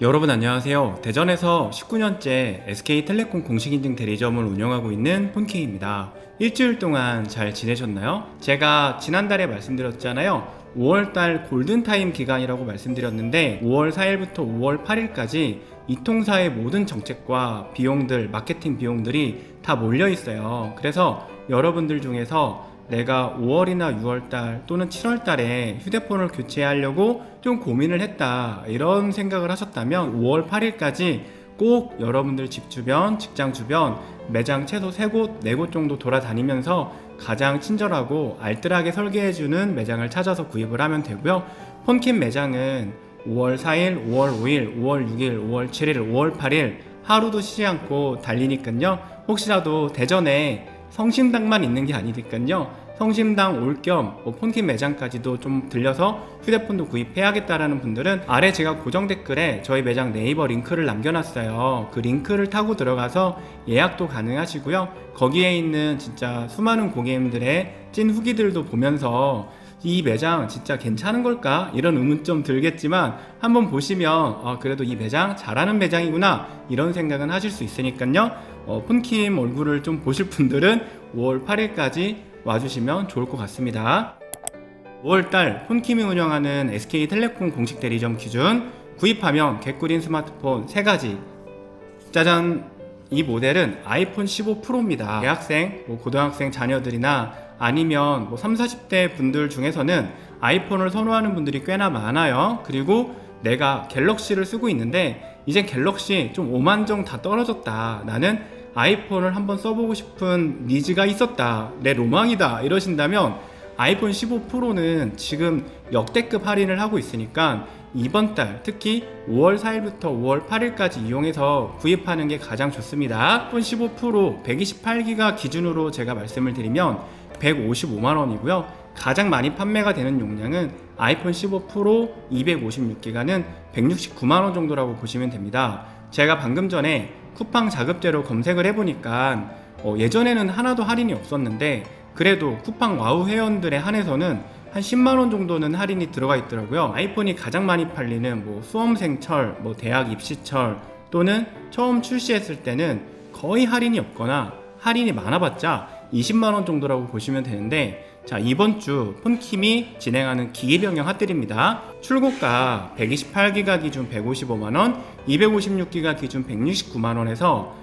여러분 안녕하세요. 대전에서 19년째 SK텔레콤 공식인증 대리점을 운영하고 있는 폰케이입니다. 일주일 동안 잘 지내셨나요? 제가 지난달에 말씀드렸잖아요. 5월달 골든타임 기간이라고 말씀드렸는데 5월 4일부터 5월 8일까지 이 통사의 모든 정책과 비용들, 마케팅 비용들이 다 몰려 있어요. 그래서 여러분들 중에서 내가 5월이나 6월달 또는 7월달에 휴대폰을 교체하려고 좀 고민을 했다 이런 생각을 하셨다면 5월 8일까지 꼭 여러분들 집 주변, 직장 주변 매장 최소 3곳, 4곳 정도 돌아다니면서 가장 친절하고 알뜰하게 설계해주는 매장을 찾아서 구입을 하면 되고요. 폰킨 매장은 5월 4일, 5월 5일, 5월 6일, 5월 7일, 5월 8일 하루도 쉬지 않고 달리니까요. 혹시라도 대전에 성심당만 있는 게 아니니까요. 성심당 올겸 폰킨 매장까지도 좀 들려서 휴대폰도 구입해야겠다라는 분들은 아래 제가 고정 댓글에 저희 매장 네이버 링크를 남겨놨어요. 그 링크를 타고 들어가서 예약도 가능하시고요. 거기에 있는 진짜 수많은 고객님들의 찐 후기들도 보면서 이 매장 진짜 괜찮은 걸까? 이런 의문점 들겠지만 한번 보시면 아, 그래도 이 매장 잘하는 매장이구나 이런 생각은 하실 수 있으니까요. 어, 폰킴 얼굴을 좀 보실 분들은 5월 8일까지 와주시면 좋을 것 같습니다. 5월달 폰킴이 운영하는 SK텔레콤 공식 대리점 기준 구입하면 개꿀인 스마트폰 3가지 짜잔 이 모델은 아이폰 15 프로입니다 대학생, 뭐 고등학생 자녀들이나 아니면 뭐 3, 40대 분들 중에서는 아이폰을 선호하는 분들이 꽤나 많아요. 그리고 내가 갤럭시를 쓰고 있는데 이제 갤럭시 좀 오만정 다 떨어졌다. 나는 아이폰을 한번 써보고 싶은 니즈가 있었다. 내 로망이다. 이러신다면 아이폰 15 프로는 지금 역대급 할인을 하고 있으니까 이번 달 특히 5월 4일부터 5월 8일까지 이용해서 구입하는 게 가장 좋습니다. 아이폰 15 프로 128기가 기준으로 제가 말씀을 드리면 155만 원이고요. 가장 많이 판매가 되는 용량은 아이폰 15 프로 256기가는 169만 원 정도라고 보시면 됩니다. 제가 방금 전에 쿠팡 자급제로 검색을 해보니까 어, 예전에는 하나도 할인이 없었는데 그래도 쿠팡 와우 회원들에 한해서는 한 10만 원 정도는 할인이 들어가 있더라고요. 아이폰이 가장 많이 팔리는 뭐 수험생철, 뭐 대학 입시철 또는 처음 출시했을 때는 거의 할인이 없거나 할인이 많아봤자 20만 원 정도라고 보시면 되는데 자 이번 주 폰킴이 진행하는 기기 변경 핫들입니다. 출고가 128기가 기준 155만 원, 256기가 기준 169만 원에서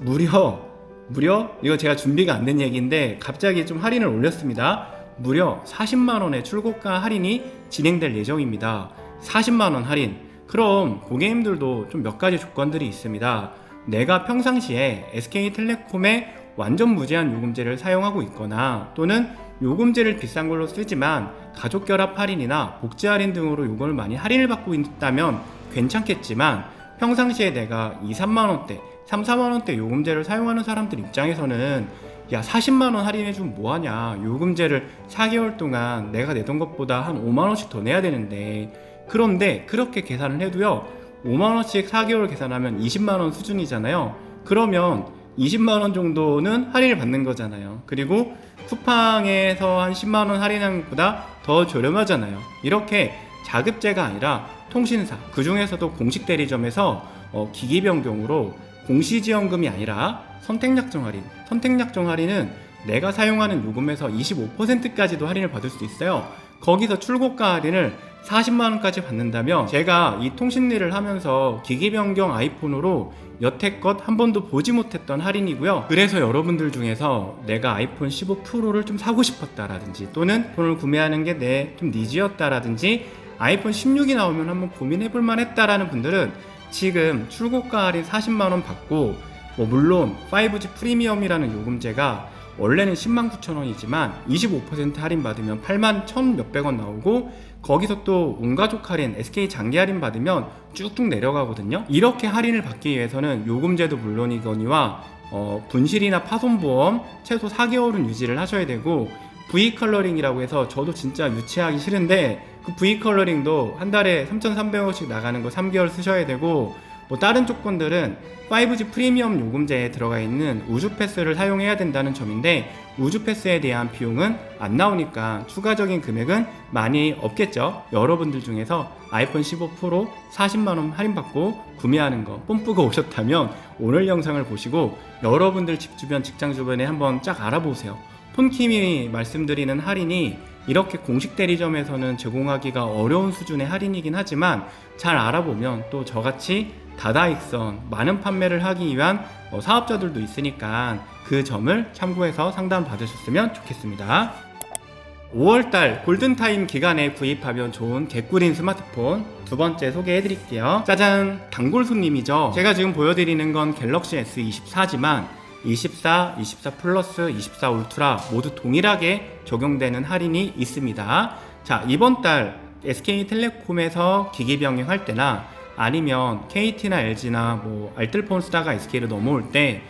무려 무려 이거 제가 준비가 안 된 얘기인데 갑자기 좀 할인을 올렸습니다. 무려 40만 원의 출고가 할인이 진행될 예정입니다. 40만 원 할인. 그럼 고객님들도 좀 몇 가지 조건들이 있습니다. 내가 평상시에 SK텔레콤의 완전 무제한 요금제를 사용하고 있거나 또는 요금제를 비싼 걸로 쓰지만 가족 결합 할인이나 복지 할인 등으로 요금을 많이 할인을 받고 있다면 괜찮겠지만 평상시에 내가 2, 3만 원대, 3, 4만 원대 요금제를 사용하는 사람들 입장에서는 야 40만 원 할인해 주면 뭐 하냐. 요금제를 4개월 동안 내가 내던 것보다 한 5만 원씩 더 내야 되는데 그런데 그렇게 계산을 해도요. 5만 원씩 4개월 계산하면 20만 원 수준이잖아요. 그러면 20만 원 정도는 할인을 받는 거잖아요. 그리고 쿠팡에서 한 10만 원 할인한 것보다 더 저렴하잖아요. 이렇게 자급제가 아니라 통신사 그 중에서도 공식 대리점에서 어, 기기 변경으로 공시지원금이 아니라 선택약정 할인. 선택약정 할인은 내가 사용하는 요금에서 25%까지도 할인을 받을 수 있어요. 거기서 출고가 할인을 40만 원까지 받는다면 제가 이 통신일을 하면서 기기 변경 아이폰으로 여태껏 한 번도 보지 못했던 할인이고요. 그래서 여러분들 중에서 내가 아이폰 15 프로를 좀 사고 싶었다라든지 또는 폰을 구매하는 게 내 좀 니즈였다라든지 아이폰 16이 나오면 한번 고민해 볼 만 했다라는 분들은 지금 출고가 할인 40만 원 받고 뭐 물론 5G 프리미엄이라는 요금제가 원래는 10만 9천 원이지만 25% 할인 받으면 8만 1천 몇백 원 나오고 거기서 또 온가족 할인, SK 장기 할인 받으면 쭉쭉 내려가거든요. 이렇게 할인을 받기 위해서는 요금제도 물론이거니와 어, 분실이나 파손보험 최소 4개월은 유지를 하셔야 되고 V 컬러링이라고 해서 저도 진짜 유치하기 싫은데 그 V 컬러링도 한 달에 3,300원씩 나가는 거 3개월 쓰셔야 되고 뭐 다른 조건들은 5G 프리미엄 요금제에 들어가 있는 우주 패스를 사용해야 된다는 점인데 우주 패스에 대한 비용은 안 나오니까 추가적인 금액은 많이 없겠죠. 여러분들 중에서 아이폰 15 프로 40만 원 할인받고 구매하는 거 뽐뿌가 오셨다면 오늘 영상을 보시고 여러분들 집 주변 직장 주변에 한번 쫙 알아보세요. 폰킴이 말씀드리는 할인이 이렇게 공식 대리점에서는 제공하기가 어려운 수준의 할인이긴 하지만 잘 알아보면 또 저같이 다다익선 많은 판매를 하기 위한 어, 사업자들도 있으니까 그 점을 참고해서 상담 받으셨으면 좋겠습니다. 5월달 골든타임 기간에 구입하면 좋은 개꿀인 스마트폰 두 번째 소개해 드릴게요. 짜잔! 단골 손님이죠. 제가 지금 보여드리는 건 갤럭시 S24지만 24, 24 플러스, 24 울트라 모두 동일하게 적용되는 할인이 있습니다. 자, 이번 달 SK텔레콤에서 기기 병행할 때나 아니면 KT나 LG나 뭐 알뜰폰 쓰다가 SK로 넘어올 때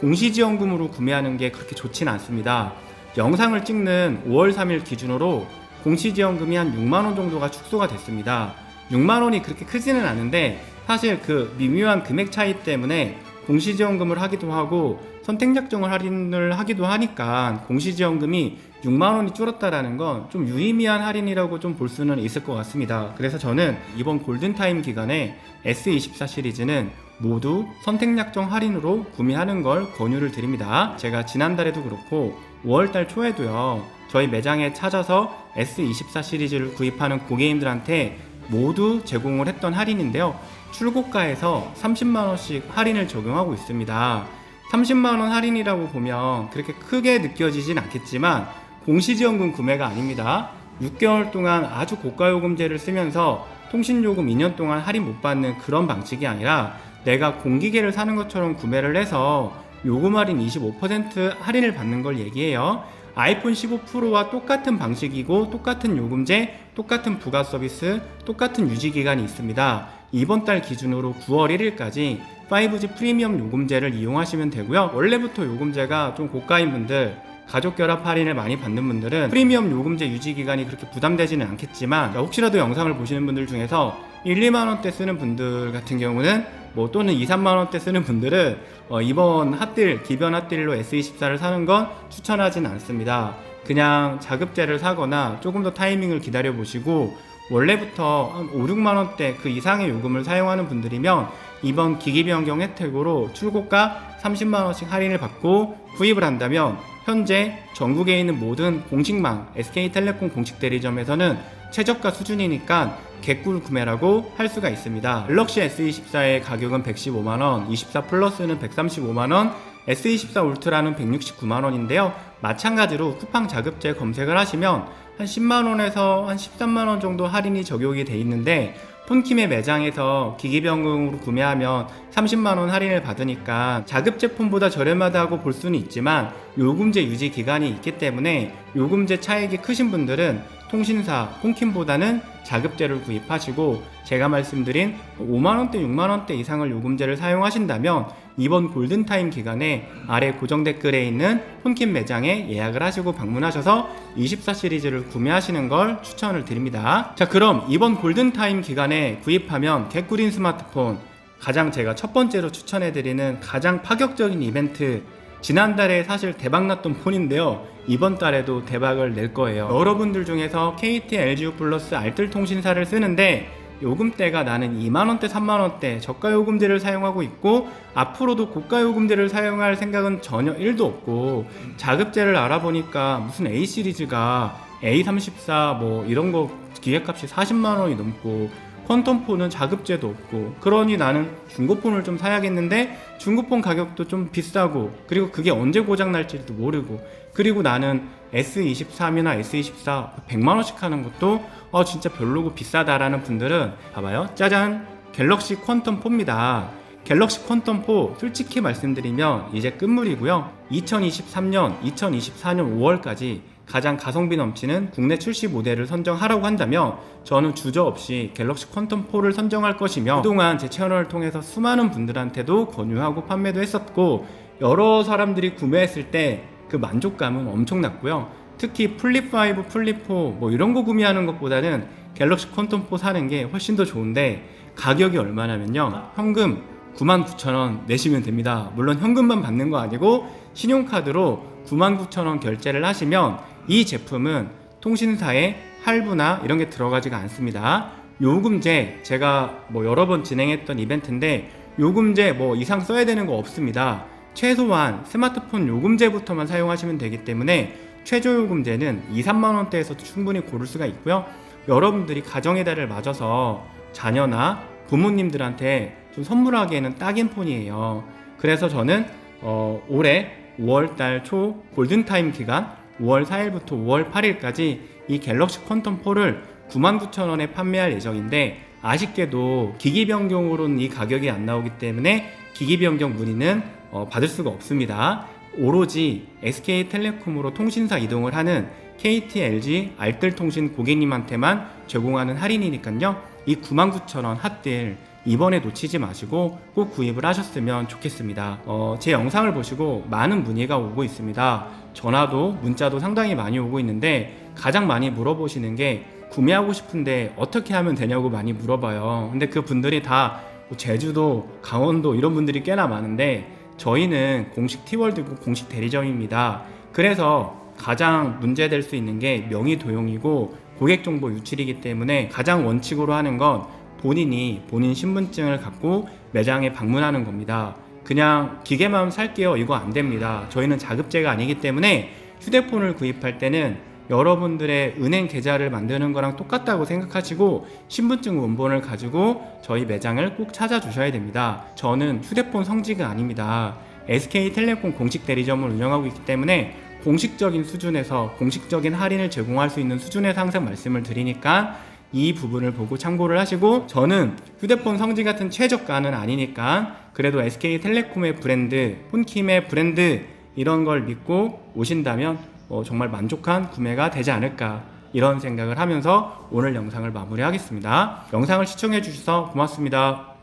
공시지원금으로 구매하는 게 그렇게 좋진 않습니다. 영상을 찍는 5월 3일 기준으로 공시지원금이 한 6만 원 정도가 축소가 됐습니다. 6만 원이 그렇게 크지는 않은데 사실 그 미묘한 금액 차이 때문에 공시지원금을 하기도 하고 선택약정을 할인을 하기도 하니까 공시지원금이 6만 원이 줄었다라는 건 좀 유의미한 할인이라고 좀 볼 수는 있을 것 같습니다. 그래서 저는 이번 골든타임 기간에 S24 시리즈는 모두 선택약정 할인으로 구매하는 걸 권유를 드립니다. 제가 지난달에도 그렇고 5월달 초에도요. 저희 매장에 찾아서 S24 시리즈를 구입하는 고객님들한테 모두 제공을 했던 할인인데요. 출고가에서 30만원씩 할인을 적용하고 있습니다. 30만원 할인이라고 보면 그렇게 크게 느껴지진 않겠지만 공시지원금 구매가 아닙니다. 6개월 동안 아주 고가 요금제를 쓰면서 통신요금 2년 동안 할인 못 받는 그런 방식이 아니라 내가 공기계를 사는 것처럼 구매를 해서 요금 할인 25% 할인을 받는 걸 얘기해요. 아이폰 15 프로와 똑같은 방식이고 똑같은 요금제, 똑같은 부가 서비스, 똑같은 유지 기간이 있습니다. 이번 달 기준으로 9월 1일까지 5G 프리미엄 요금제를 이용하시면 되고요. 원래부터 요금제가 좀 고가인 분들 가족 결합 할인을 많이 받는 분들은 프리미엄 요금제 유지 기간이 그렇게 부담되지는 않겠지만 혹시라도 영상을 보시는 분들 중에서 1, 2만 원대 쓰는 분들 같은 경우는 뭐 또는 2, 3만 원대 쓰는 분들은 어, 이번 핫딜 기변 핫딜로 S24를 사는 건 추천하진 않습니다. 그냥 자급제를 사거나 조금 더 타이밍을 기다려 보시고 원래부터 한 5, 6만 원대 그 이상의 요금을 사용하는 분들이면 이번 기기 변경 혜택으로 출고가 30만 원씩 할인을 받고 구입을 한다면 현재 전국에 있는 모든 공식망 SK텔레콤 공식 대리점에서는 최저가 수준이니까 개꿀 구매라고 할 수가 있습니다. 갤럭시 S24의 가격은 115만원, 24 플러스는 135만원, S24 울트라는 169만원인데요. 마찬가지로 쿠팡 자급제 검색을 하시면 한 10만원에서 한 13만원 정도 할인이 적용이 돼 있는데 폰킴의 매장에서 기기병으로 구매하면 30만원 할인을 받으니까 자급 제품보다 저렴하다고 볼 수는 있지만 요금제 유지 기간이 있기 때문에 요금제 차익이 크신 분들은 통신사 폰킴보다는 자급제를 구입하시고 제가 말씀드린 5만원대 6만원대 이상을 요금제를 사용하신다면 이번 골든타임 기간에 아래 고정 댓글에 있는 폰킴 매장에 예약을 하시고 방문하셔서 24 시리즈를 구매하시는 걸 추천을 드립니다. 자, 그럼 이번 골든타임 기간에 구입하면 개꿀인 스마트폰 가장 제가 첫 번째로 추천해드리는 가장 파격적인 이벤트 지난달에 사실 대박 났던 폰인데요. 이번 달에도 대박을 낼 거예요. 여러분들 중에서 KT, LGU 플러스 알뜰 통신사를 쓰는데 요금대가 나는 2만원대, 3만원대 저가 요금제를 사용하고 있고 앞으로도 고가 요금제를 사용할 생각은 전혀 1도 없고 자급제를 알아보니까 무슨 A 시리즈가 A34 뭐 이런 거 기획값이 40만원이 넘고 퀀텀폰은 자급제도 없고 그러니 나는 중고폰을 좀 사야겠는데 중고폰 가격도 좀 비싸고 그리고 그게 언제 고장 날지도 모르고 그리고 나는 S23이나 S24 100만원씩 하는 것도 어 진짜 별로고 비싸다라는 분들은 봐봐요. 짜잔! 갤럭시 퀀텀 4입니다. 갤럭시 퀀텀 4 솔직히 말씀드리면 이제 끝물이고요. 2023년 2024년 5월까지 가장 가성비 넘치는 국내 출시 모델을 선정하라고 한다면 저는 주저 없이 갤럭시 퀀텀 4를 선정할 것이며 그동안 제 채널을 통해서 수많은 분들한테도 권유하고 판매도 했었고 여러 사람들이 구매했을 때 그 만족감은 엄청났고요 특히 플립5, 플립4 뭐 이런 거 구매하는 것보다는 갤럭시 퀀텀 4 사는 게 훨씬 더 좋은데 가격이 얼마냐면요. 현금 99,000원 내시면 됩니다. 물론 현금만 받는 거 아니고 신용카드로 99,000원 결제를 하시면 이 제품은 통신사의 할부나 이런 게 들어가지가 않습니다. 요금제 제가 뭐 여러 번 진행했던 이벤트인데 요금제 뭐 이상 써야 되는 거 없습니다. 최소한 스마트폰 요금제부터만 사용하시면 되기 때문에 최저 요금제는 2, 3만 원대에서 충분히 고를 수가 있고요. 여러분들이 가정의 달을 맞아서 자녀나 부모님들한테 좀 선물하기에는 딱인 폰이에요. 그래서 저는 어, 올해 5월 달 초 골든타임 기간 5월 4일부터 5월 8일까지 이 갤럭시 퀀텀 4를 99,000원에 판매할 예정인데 아쉽게도 기기 변경으로는 이 가격이 안 나오기 때문에 기기 변경 문의는 어, 받을 수가 없습니다. 오로지 SK텔레콤으로 통신사 이동을 하는 KT, LG, 알뜰통신 고객님한테만 제공하는 할인이니까요. 이 99,000원 핫딜 이번에 놓치지 마시고 꼭 구입을 하셨으면 좋겠습니다. 어, 제 영상을 보시고 많은 문의가 오고 있습니다. 전화도 문자도 상당히 많이 오고 있는데 가장 많이 물어보시는 게 구매하고 싶은데 어떻게 하면 되냐고 많이 물어봐요. 근데 그 분들이 다뭐 제주도, 강원도 이런 분들이 꽤나 많은데 저희는 공식 티월드고 공식 대리점입니다. 그래서 가장 문제될 수 있는 게 명의 도용이고 고객 정보 유출이기 때문에 가장 원칙으로 하는 건 본인이 본인 신분증을 갖고 매장에 방문하는 겁니다. 그냥 기계만 살게요. 이거 안 됩니다. 저희는 자급제가 아니기 때문에 휴대폰을 구입할 때는 여러분들의 은행 계좌를 만드는 거랑 똑같다고 생각하시고 신분증 원본을 가지고 저희 매장을 꼭 찾아주셔야 됩니다. 저는 휴대폰 성지가 아닙니다. SK텔레콤 공식 대리점을 운영하고 있기 때문에 공식적인 수준에서 공식적인 할인을 제공할 수 있는 수준에서 항상 말씀을 드리니까 이 부분을 보고 참고를 하시고 저는 휴대폰 성지 같은 최저가는 아니니까 그래도 SK텔레콤의 브랜드, 폰킴의 브랜드 이런 걸 믿고 오신다면 어, 정말 만족한 구매가 되지 않을까 이런 생각을 하면서 오늘 영상을 마무리하겠습니다. 영상을 시청해 주셔서 고맙습니다.